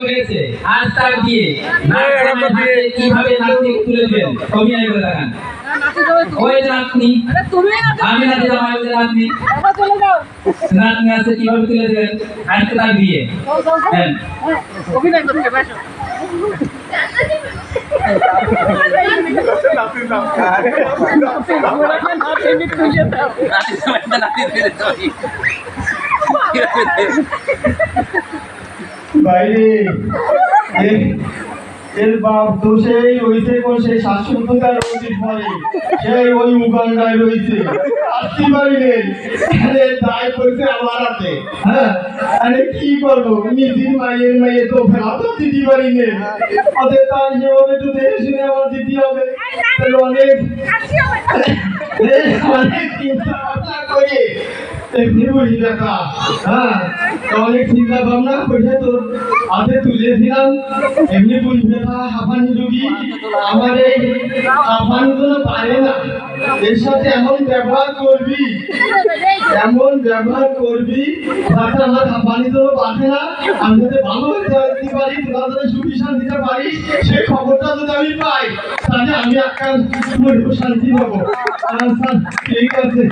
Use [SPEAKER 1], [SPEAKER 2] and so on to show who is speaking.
[SPEAKER 1] হয়েছে। আজ তার দিয়ে দিয়ে কীভাবে তুলে দিলেন ওই নাতনি।
[SPEAKER 2] তুমি না।
[SPEAKER 1] আমি নাতনি। নাতনি আছে কীভাবে তুলে দিলেন তার হ্যাঁ।
[SPEAKER 2] পারো
[SPEAKER 3] বাইরে। এর বাপ তো সেই কোন সেই শাশ্বততার অতীত পরে সেই ওই উগান্ডায় রয়েছে। আসতে পারিলে আরে দায় করছে আমার হাতে। হ্যাঁ? আরে কি করব? নিজের মায়ের মেয়ে তো ফেলা তো দিতে পারি নে ওদের তার যেভাবে একটু দেখে শুনে আমার দিতে হবে। অনেক অনেক চিন্তা। এমনি দেখা হ্যাঁ তো অনেক চিন্তা ভাবনা করে তোর হাতে তুলেছিলাম এমনি বলি দেখা হাফানি আমার এই হাফানি এর সাথে এমন ব্যবহার করবি। এমন ব্যবহার করবি যাতে আমার পানি তোর বাঁধে না। আমি যাতে ভালো দিতে পারি, তোরা যাতে সুখী শান্তিতে পারিস, সেই খবরটা যদি আমি পাই, তাহলে আমি একটা শান্তি পাবো আচ্ছা ঠিক আছে.